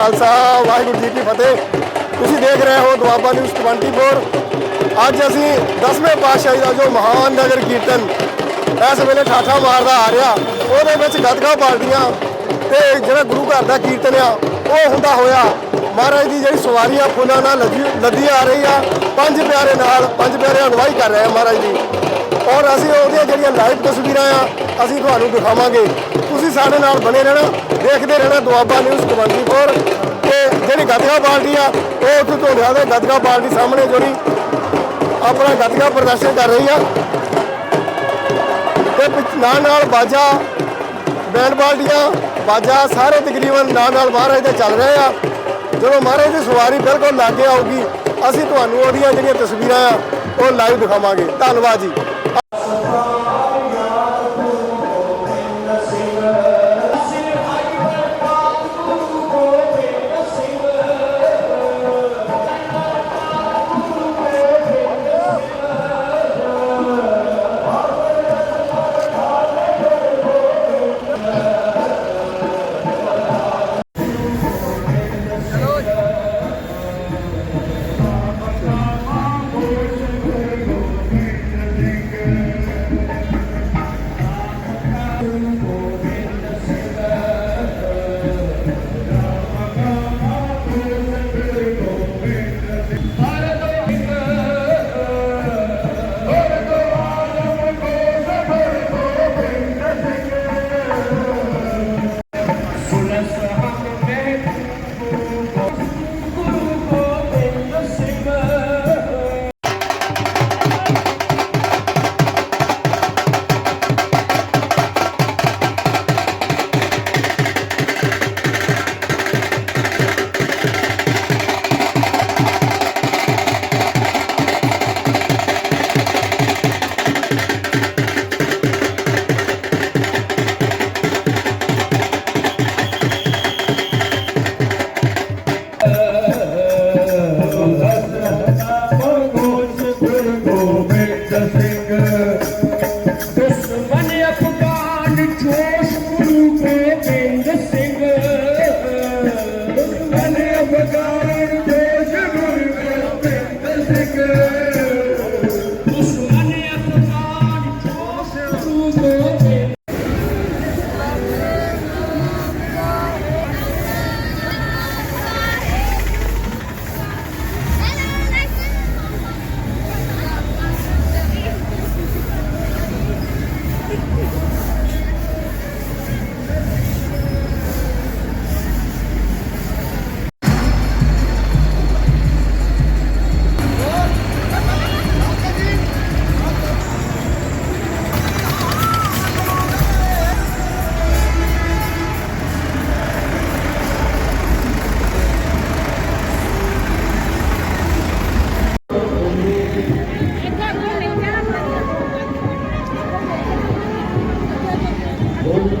ਖਾਲਸਾ, ਵਾਹਿਗੁਰੂ ਜੀ ਕੀ ਫਤਿਹ। ਤੁਸੀਂ ਦੇਖ ਰਹੇ ਹੋ ਦੁਆਬਾ ਨਿਊਜ਼ 24 ਅੱਜ ਅਸੀਂ 10ਵੇਂ ਪਾਤਸ਼ਾਹੀ ਦਾ ਜੋ ਮਹਾਨ ਨਗਰ ਕੀਰਤਨ ਇਸ ਵੇਲੇ ਠਾਠਾ ਮਾਰਦਾ ਆ ਰਿਹਾ, ਉਹਦੇ ਵਿੱਚ ਗੱਤਕਾ ਪਾਰਟੀਆਂ ਤੇ ਜਿਹੜਾ ਗੁਰੂ ਘਰ ਦਾ ਕੀਰਤਨ ਆ, ਉਹ ਹੁੰਦਾ ਹੋਇਆ। ਮਹਾਰਾਜ ਦੀ ਜਿਹੜੀ ਸਵਾਰੀਆਂ, ਫੁੱਲਾਂ ਨਾਲ ਲੱਦੀ ਲੱਦੀ ਆ ਰਹੀ ਆ, ਪੰਜ ਪਿਆਰੇ ਨਾਲ, ਪੰਜ ਪਿਆਰੇ ਅਗਵਾਈ ਕਰ ਰਹੇ ਆ ਮਹਾਰਾਜ ਦੀ ਔਰ ਅਸੀਂ ਉਹਦੀਆਂ ਜਿਹੜੀਆਂ ਲਾਈਵ ਤਸਵੀਰਾਂ ਆ ਅਸੀਂ ਤੁਹਾਨੂੰ ਦਿਖਾਵਾਂਗੇ। ਤੁਸੀਂ ਸਾਡੇ ਨਾਲ ਬਣੇ ਰਹਿਣਾ, ਦੇਖਦੇ ਰਹਿਣਾ ਦੁਆਬਾ ਨਿਊਜ਼ 24 ਤੇ ਜਿਹੜੀ ਗੱਤਕਾ ਪਾਰਟੀ ਆ ਉਹ ਉੱਥੇ ਧੋਲਿਆ ਦੇ ਗੱਤਕਾ ਪਾਰਟੀ ਸਾਹਮਣੇ ਜਿਹੜੀ ਆਪਣਾ ਗੱਤਕਾ ਪ੍ਰਦਰਸ਼ਨ ਕਰ ਰਹੀ ਆ। ਤੇ ਨਾਲ ਨਾਲ ਬਾਜਾ ਬੈਂਡ ਪਾਰਟੀਆਂ, ਬਾਜਾ ਸਾਰੇ ਤਕਰੀਬਨ ਨਾਲ ਨਾਲ ਮਹਾਰਾਜ ਦੇ ਚੱਲ ਰਹੇ ਆ। ਜਦੋਂ ਮਹਾਰਾਜ ਦੀ ਸਵਾਰੀ ਬਿਲਕੁਲ ਲਾਗੇ ਆਊਗੀ, ਅਸੀਂ ਤੁਹਾਨੂੰ ਉਹਦੀਆਂ ਜਿਹੜੀਆਂ ਤਸਵੀਰਾਂ ਆ, ਉਹ ਲਾਈਵ ਦਿਖਾਵਾਂਗੇ। ਧੰਨਵਾਦ ਜੀ। ਤੇਰੀ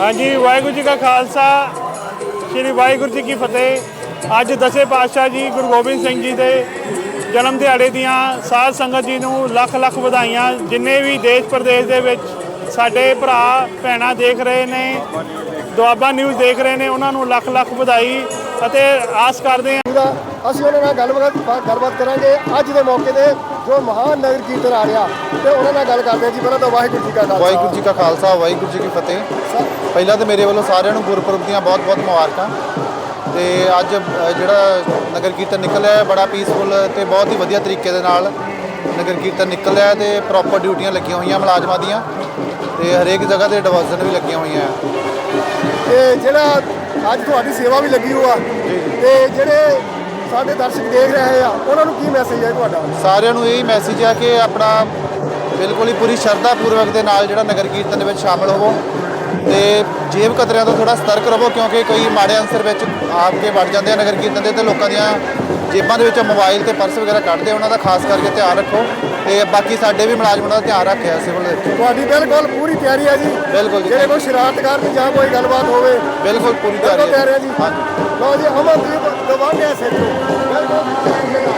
ਹਾਂਜੀ, ਵਾਹਿਗੁਰੂ ਜੀ ਕਾ ਖਾਲਸਾ, ਸ੍ਰੀ ਵਾਹਿਗੁਰੂ ਜੀ ਕੀ ਫਤਿਹ। ਅੱਜ ਦਸੇ ਪਾਤਸ਼ਾਹ ਜੀ ਗੁਰੂ ਗੋਬਿੰਦ ਸਿੰਘ ਜੀ ਦੇ ਜਨਮ ਦਿਹਾੜੇ ਦੀਆਂ ਸਾਧ ਸੰਗਤ ਜੀ ਨੂੰ ਲੱਖ ਲੱਖ ਵਧਾਈਆਂ, ਜਿੰਨੇ ਵੀ ਦੇਸ਼ ਪ੍ਰਦੇਸ਼ ਦੇ ਵਿੱਚ ਸਾਡੇ ਭਰਾ ਭੈਣਾਂ ਦੇਖ ਰਹੇ ਨੇ ਦੁਆਬਾ ਨਿਊਜ਼ ਦੇਖ ਰਹੇ ਨੇ ਉਹਨਾਂ ਨੂੰ ਲੱਖ ਲੱਖ ਵਧਾਈ ਅਤੇ ਆਸ ਕਰਦੇ ਹਾਂ। ਅਸੀਂ ਉਹਨਾਂ ਨਾਲ ਗੱਲਬਾਤ ਗੱਲਬਾਤ ਕਰਾਂਗੇ ਅੱਜ ਦੇ ਮੌਕੇ ਤੇ ਜੋ ਮਹਾਨ ਨਗਰ ਕੀਰਤਨ ਆ ਰਿਹਾ ਤੇ ਉਹਨਾਂ ਨਾਲ ਗੱਲ ਕਰਦੇ ਹਾਂ ਜੀ। ਪਹਿਲਾਂ ਤਾਂ ਵਾਹਿਗੁਰੂ ਜੀ ਕਾ ਖਾਲਸਾ। ਵਾਹਿਗੁਰੂ ਜੀ ਕਾ ਖਾਲਸਾ ਵਾਹਿਗੁਰੂ ਜੀ ਕੀ ਫਤਿਹ। ਪਹਿਲਾਂ ਤਾਂ ਮੇਰੇ ਵੱਲੋਂ ਸਾਰਿਆਂ ਨੂੰ ਗੁਰਪੁਰਬ ਦੀਆਂ ਬਹੁਤ-ਬਹੁਤ ਮੁਬਾਰਕਾਂ। ਤੇ ਅੱਜ ਜਿਹੜਾ ਨਗਰ ਕੀਰਤਨ ਨਿਕਲਿਆ ਹੈ ਬੜਾ ਪੀਸਫੁਲ ਤੇ ਬਹੁਤ ਹੀ ਵਧੀਆ ਤਰੀਕੇ ਦੇ ਨਾਲ ਨਗਰ ਕੀਰਤਨ ਨਿਕਲਿਆ ਹੈ ਤੇ ਪ੍ਰੋਪਰ ਡਿਊਟੀਆਂ ਲੱਗੀਆਂ ਹੋਈਆਂ ਮੁਲਾਜ਼ਮਾਂ ਦੀਆਂ ਤੇ ਹਰੇਕ ਜਗ੍ਹਾ ਤੇ ਡਿਵੀਜ਼ਨ ਵੀ ਲੱਗੀਆਂ ਹੋਈਆਂ ਤੇ ਜਿਹੜਾ ਅੱਜ ਤੁਹਾਡੀ ਸੇਵਾ ਵੀ ਲੱਗੀ ਹੋਆ ਤੇ ਜਿਹੜੇ ਸਾਡੇ ਦਰਸ਼ਕ ਦੇਖ ਰਹੇ ਆ ਉਹਨਾਂ ਨੂੰ ਕੀ ਮੈਸੇਜ ਹੈ ਤੁਹਾਡਾ? ਸਾਰਿਆਂ ਨੂੰ ਇਹ ਮੈਸੇਜ ਹੈ ਕਿ ਆਪਣਾ ਬਿਲਕੁਲ ਹੀ ਪੂਰੀ ਸ਼ਰਧਾ ਪੂਰਵਕ ਦੇ ਨਾਲ ਜਿਹੜਾ ਨਗਰ ਕੀਰਤਨ ਦੇ ਵਿੱਚ ਸ਼ਾਮਲ ਹੋਵੋ। ਤੇ ਜੇਬ ਕਤਰਿਆਂ ਤੋਂ ਥੋੜਾ ਸਤਰਕ ਰਹੋ ਕਿਉਂਕਿ ਕੋਈ ਮਾੜੇ ਅੰਸਰ ਵਿੱਚ ਆ ਕੇ ਵੜ ਜਾਂਦੇ ਆ ਨਗਰ ਕੀਰਤਨ ਦੇ ਤੇ ਲੋਕਾਂ ਦੀਆਂ ਜੇਬਾਂ ਦੇ ਵਿੱਚ ਮੋਬਾਈਲ ਤੇ ਪਰਸ ਵਗੈਰਾ ਕੱਢਦੇ ਉਹਨਾਂ ਦਾ ਖਾਸ ਕਰਕੇ ਧਿਆਨ ਰੱਖੋ ਤੇ ਬਾਕੀ ਸਾਡੇ ਵੀ ਮੁਲਾਜ਼ਮਾਂ ਦਾ ਧਿਆਨ ਰੱਖਿਆ ਸਿਵਲ ਦੇ ਵਿੱਚ। ਤੁਹਾਡੀ ਬਿਲਕੁਲ ਪੂਰੀ ਤਿਆਰੀ ਹੈ ਜੀ। ਬਿਲਕੁਲ ਜੀ। ਜਿਹੜੇ ਕੋਈ ਸ਼ਰਾਰਤ ਕਰਨ ਜਾਂ ਕੋਈ ਗੱਲਬਾਤ ਹੋਵੇ ਬਿਲਕੁਲ ਪੂਰੀ ਬਿਲਕੁਲ ਤਿਆਰੀ ਹੈ ਹੈ ਜੀ। ਹਾਂਜੀ। ਲਓ ਜੀ ਅਮਨਦੀਪ ਦਵਾਨਿਆ ਸੇਤੂ ਬਿਲਕੁਲ।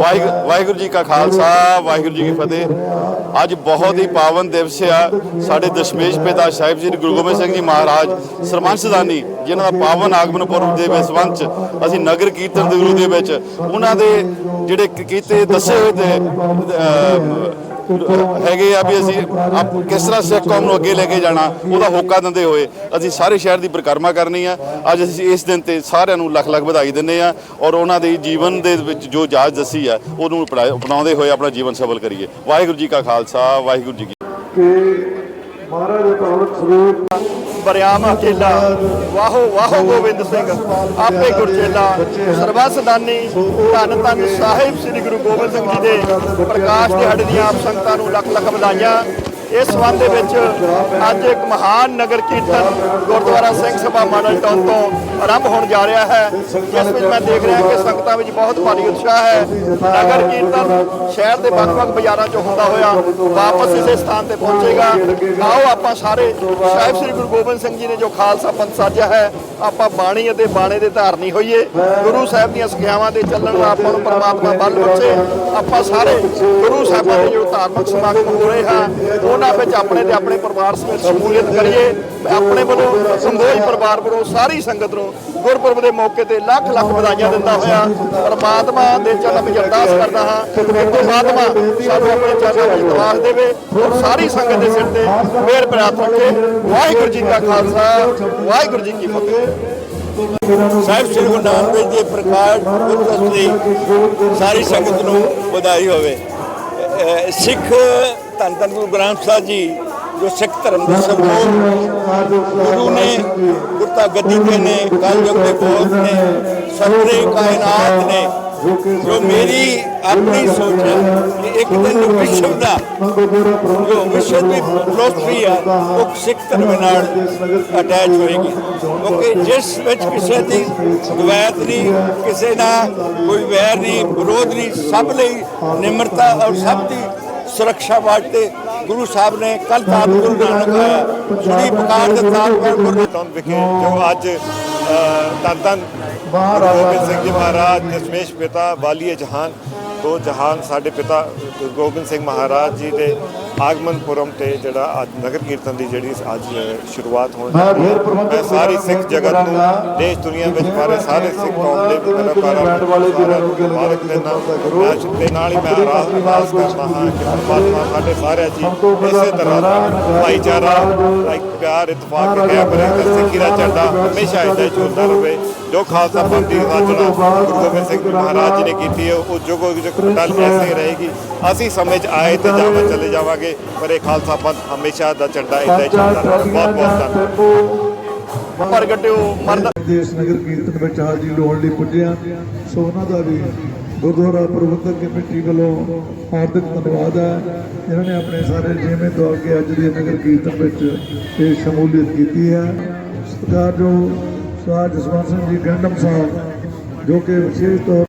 ਵਾਹਿਗੁਰੂ ਵਾਹਿਗੁਰੂ ਜੀ ਕਾ ਖਾਲਸਾ ਵਾਹਿਗੁਰੂ ਜੀ ਕੀ ਫਤਿਹ। ਅੱਜ ਬਹੁਤ ਹੀ ਪਾਵਨ ਦਿਵਸ ਆ। ਸਾਡੇ ਦਸ਼ਮੇਸ਼ ਪਿਤਾ ਸਾਹਿਬ ਜੀ ਗੁਰੂ ਗੋਬਿੰਦ ਸਿੰਘ ਜੀ ਮਹਾਰਾਜ ਸਰਮੰਸਦਾਨੀ ਜਿਨ੍ਹਾਂ ਦਾ ਪਾਵਨ ਆਗਮਨ ਪੁਰਬ ਦੇ ਸੰਬੰਧ 'ਚ ਅਸੀਂ ਨਗਰ ਕੀਰਤਨ ਦੇ ਗੁਰੂ ਦੇ ਵਿੱਚ ਉਹਨਾਂ ਦੇ ਜਿਹੜੇ ਕੀਤੇ ਦੱਸੇ ਹੋਏ ਤੇ ਹੈਗੇ ਆ ਵੀ ਅਸੀਂ ਆਪ ਕਿਸ ਤਰ੍ਹਾਂ ਸਿੱਖ ਕੌਮ ਨੂੰ ਅੱਗੇ ਲੈ ਕੇ ਜਾਣਾ ਉਹਦਾ ਹੋਕਾ ਦਿੰਦੇ ਹੋਏ ਅਸੀਂ ਸਾਰੇ ਸ਼ਹਿਰ ਦੀ ਪਰਿਕਰਮਾ ਕਰਨੀ ਆ। ਅੱਜ ਅਸੀਂ ਇਸ ਦਿਨ ਤੇ ਸਾਰਿਆਂ ਨੂੰ ਲੱਖ ਲੱਖ ਵਧਾਈ ਦਿੰਦੇ ਆ ਔਰ ਉਹਨਾਂ ਦੇ ਜੀਵਨ ਦੇ ਵਿੱਚ ਜੋ ਜਾਚ ਦੱਸੀ ਆ ਉਹਨੂੰ ਅਪਣਾ- ਅਪਣਾਉਂਦੇ ਹੋਏ ਆਪਣਾ ਜੀਵਨ ਸਫਲ ਕਰੀਏ। ਵਾਹਿਗੁਰੂ ਜੀ ਕਾ ਖਾਲਸਾ ਵਾਹਿਗੁਰੂ ਜੀ ਕੀ ਮਹਾਰਾਜ ਦੇ ਪਾਵਨ ਸਰੂਪ। ਬਰਿਆਮ ਅਕੇਲਾ। ਵਾਹੋ ਵਾਹੋ ਗੋਬਿੰਦ ਸਿੰਘ। ਆਪੇ ਗੁਰਚੇਲਾ। ਸਰਬਸਦਾਨੀ ਧੰਨ ਧੰਨ ਸਾਹਿਬ ਸ੍ਰੀ ਗੁਰੂ ਗੋਬਿੰਦ ਸਿੰਘ ਜੀ ਦੇ ਪ੍ਰਕਾਸ਼ ਦਿਹਾੜੇ ਦੀਆਂ ਆਪ ਸੰਗਤਾਂ ਨੂੰ ਲੱਖ ਲੱਖ ਵਧਾਈਆਂ। ਇਸ ਸੰਬੰਧ ਦੇ ਵਿੱਚ ਅੱਜ ਇੱਕ ਮਹਾਨ ਨਗਰ ਕੀਰਤਨ ਗੁਰਦੁਆਰਾ ਸਿੰਘ ਸਭਾ ਮਾਡਲ ਟਾਊਨ ਤੋਂ ਆਰੰਭ ਹੋਣ ਜਾ ਰਿਹਾ ਹੈ। ਜਿਸ ਵਿੱਚ ਮੈਂ ਦੇਖ ਰਿਹਾ ਕਿ ਸੰਗਤਾਂ ਵਿੱਚ ਬਹੁਤ ਭਾਰੀ ਉਤਸ਼ਾਹ ਹੈ। ਨਗਰ ਕੀਰਤਨ ਸ਼ਹਿਰ ਦੇ ਵੱਖ-ਵੱਖ ਬਾਜ਼ਾਰਾਂ 'ਚੋਂ ਹੁੰਦਾ ਹੋਇਆ ਵਾਪਸ ਇਸੇ ਸਥਾਨ ਤੇ ਪਹੁੰਚੇਗਾ। ਆਓ ਆਪਾਂ ਸਾਰੇ ਸਾਹਿਬ ਸ੍ਰੀ ਗੁਰੂ ਗੋਬਿੰਦ ਸਿੰਘ ਜੀ ਨੇ ਜੋ ਖਾਲਸਾ ਪੰਥ ਸਾਜਿਆ ਹੈ, ਆਪਾਂ ਬਾਣੀ ਅਤੇ ਬਾਣੇ ਦੇ ਧਾਰਨੀ ਹੋਈਏ। ਗੁਰੂ ਸਾਹਿਬ ਦੀਆਂ ਸਿੱਖਿਆਵਾਂ ਦੇ ਚੱਲਣ ਦਾ ਆਪਾਂ ਨੂੰ ਪਰਮਾਤਮਾ ਬਲ ਬਖਸ਼ੇ ਆਪਾਂ ਸਾਰੇ ਗੁਰੂ ਸਾਹਿਬਾਂ ਦੇ ਜੋ ਧਾਰਮਿਕ ਸਮਾਗਮ ਹੋ ਰਹੇ ਹਨ ਉਹਨਾਂ ਵਿੱਚ ਆਪਣੇ ਤੇ ਆਪਣੇ ਪਰਿਵਾਰ ਸਮੇਤ ਸ਼ਮੂਲੀਅਤ ਕਰੀਏ। ਆਪਣੇ ਵੱਲੋਂ ਸੰਗੋਈ ਪਰਿਵਾਰ ਵੱਲੋਂ ਸਾਰੀ ਸੰਗਤ ਨੂੰ ਗੁਰਪੁਰਬ ਦੇ ਮੌਕੇ ਤੇ ਲੱਖ ਲੱਖ ਵਧਾਈਆਂ ਦਿੰਦਾ ਹੋਇਆ ਪਰਮਾਤਮਾ ਦੇ ਚਰਨ ਵਿੱਚ ਅਰਦਾਸ ਕਰਦਾ ਹਾਂ ਕਿ ਪਰਮਾਤਮਾ ਸਾਨੂੰ ਆਪਣੇ ਚਰਨਾਂ ਵਿੱਚ ਨਿਵਾਸ ਦੇਵੇ ਔਰ ਸਾਰੀ ਸੰਗਤ ਦੇ ਸਿਰ ਤੇ ਮਿਹਰ ਪ੍ਰਾਪਤ ਰੱਖੇ। ਵਾਹਿਗੁਰੂ ਜੀ ਕਾ ਖਾਲਸਾ, ਵਾਹਿਗੁਰੂ ਜੀ ਕੀ ਫਤਿਹ। ਸਾਹਿਬ ਸ੍ਰੀ ਗੁਰੂ ਨਾਨਕ ਦੇਵ ਜੀ ਪ੍ਰਕਾਸ਼ ਪੁਰਬ ਦੀ ਸਾਰੀ ਸੰਗਤ ਨੂੰ ਵਧਾਈ ਹੋਵੇ। ਸਿੱਖ ਧੰਨ ਧੰਨ ਗੁਰੂ ਗ੍ਰੰਥ ਸਾਹਿਬ ਜੀ, ਜੋ ਸਿੱਖ ਧਰਮ ਦੇ ਸਰਮੋਰ ਗੁਰੂ ਨੇ ਗੁਰਤਾ ਗੱਦੀ ਤੇ ਨੇ, ਕਲਯੁਗ ਦੇ ਬੋਧ ਨੇ ਸਾਰੇ ਕਾਇਨਾਤ ਨੇ, ਜੋ ਮੇਰੀ ਆਪਣੀ ਸੋਚ ਹੈ ਕਿ ਇੱਕ ਦਿਨ ਵਿਸ਼ਵ ਦਾ, ਜੋ ਵਿਸ਼ਵ ਦੀ ਫਿਲਾਸਫੀ ਆ ਉਹ ਸਿੱਖ ਧਰਮ ਨਾਲ ਅਟੈਚ ਹੋਏਗੀ। ਕਿਉਂਕਿ ਜਿਸ ਵਿੱਚ ਕਿਸੇ ਦੀ ਦਵੈਤ ਨਹੀਂ, ਕਿਸੇ ਦਾ ਕੋਈ ਵੈਰ ਨਹੀਂ, ਵਿਰੋਧ ਨਹੀਂ, ਸਭ ਲਈ ਨਿਮਰਤਾ ਔਰ ਸਭ ਦੀ ਸੁਰੱਖਿਆ ਵਾਸਤੇ ਗੁਰੂ ਸਾਹਿਬ ਨੇ ਕੱਲ ਤਾਪ ਗੁਰੂ ਨਾਨਕ ਆਇਆ ਸੁਣੀ ਦੇ ਤਾਪ ਗੁਰੂ ਟਾਊਨ ਵਿਖੇ ਜੋ ਅੱਜ ਧੰਨ ਧੰਨ ਗੁਰੂ ਗੋਬਿੰਦ ਸਿੰਘ ਜੀ ਮਹਾਰਾਜ ਦਸ਼ਮੇਸ਼ ਪਿਤਾ, ਵਾਲੀਏ ਜਹਾਨ ਦੋ ਜਹਾਨ ਸਾਡੇ ਪਿਤਾ ਗੋਬਿੰਦ ਸਿੰਘ ਮਹਾਰਾਜ ਜੀ ਦੇ ਆਗਮਨ ਪੁਰਮ ਤੇ ਜਿਹੜਾ ਅੱਜ ਨਗਰ ਕੀਰਤਨ ਦੀ ਜਿਹੜੀ ਅੱਜ ਸ਼ੁਰੂਆਤ ਹੋਣ ਜਾ ਰਹੀ ਹੈ। ਮੈਂ ਸਾਰੀ ਸਿੱਖ ਜਗਤ ਨੂੰ ਦੇਸ਼ ਦੁਨੀਆ ਵਿੱਚ ਸਾਰੇ ਸਾਰੇ ਸਿੱਖ ਕੌਮ ਦੇ ਕਲਾਕਾਰਾਂ ਨੂੰ ਸਾਰਿਆਂ ਨੂੰ ਮੁਬਾਰਕ ਦੇਣਾ ਮੈਂ ਦੇ ਨਾਲ ਹੀ ਮੈਂ ਅਰਦਾਸ ਕਰਦਾ ਹਾਂ ਕਿ ਪਰਮਾਤਮਾ ਸਾਡੇ ਸਾਰਿਆਂ ਜੀ ਇਸੇ ਤਰ੍ਹਾਂ ਦਾ ਭਾਈਚਾਰਾ ਪਿਆਰ ਇਤਫਾਕ ਰਿਹਾ ਕਰੇ ਤੇ ਸਿੱਖੀ ਦਾ ਝੰਡਾ ਹਮੇਸ਼ਾ ਹੀ ਝੁਲਦਾ ਰਹੇ। ਜੋ ਖਾਲਸਾ ਪੰਥ ਦੀ ਰਚਨਾ ਗੁਰੂ ਗੋਬਿੰਦ ਸਿੰਘ ਮਹਾਰਾਜ ਜੀ ਨੇ ਕੀਤੀ ਹੈ ਉਹ ਜੁਗੋ ਜੁਗ ਟਲ ਐਸੇ ਹੀ ਰਹੇਗੀ। ਅਸੀਂ ਸਮੇਂ 'ਚ ਆਏ ਤੇ ਜਾਵਾਂ ਚਲੇ ਜਾਵਾਂਗੇ ਪਰ ਇਹ ਖਾਲਸਾ ਪੰਥ ਹਮੇਸ਼ਾ ਦਾ ਝੰਡਾ ਇੱਦਾਂ ਹੀ ਚੱਲਦਾ ਰਹੇ। ਬਹੁਤ ਬਹੁਤ ਧੰਨਵਾਦ। ਪ੍ਰਗਟਿਓ ਮਰਦ ਦੇਸ਼ ਨਗਰ ਕੀਰਤਨ ਵਿੱਚ ਹਾਜ਼ਰੀ ਲਾਉਣ ਲਈ ਪੁੱਜਿਆ। ਸੋ ਉਹਨਾਂ ਦਾ ਵੀ ਗੁਰਦੁਆਰਾ ਪ੍ਰਬੰਧਕ ਕਮੇਟੀ ਵੱਲੋਂ ਹਾਰਦਿਕ ਧੰਨਵਾਦ ਹੈ। ਇਹਨਾਂ ਨੇ ਆਪਣੇ ਸਾਰੇ ਜਿਵੇਂ ਦੌੜ ਕੇ ਅੱਜ ਦੇ ਨਗਰ ਕੀਰਤਨ ਵਿੱਚ ਇਹ ਸ਼ਮੂਲੀਅਤ ਕੀਤੀ ਹੈ। ਸਰਕਾਰ ਜੋ ਸਰਦਾਰ ਜਸਵੰਤ ਸਿੰਘ ਜੀ ਗੰਡਮ ਸਾਹਿਬ, ਜੋ ਕਿ ਵਿਸ਼ੇਸ਼ ਤੌਰ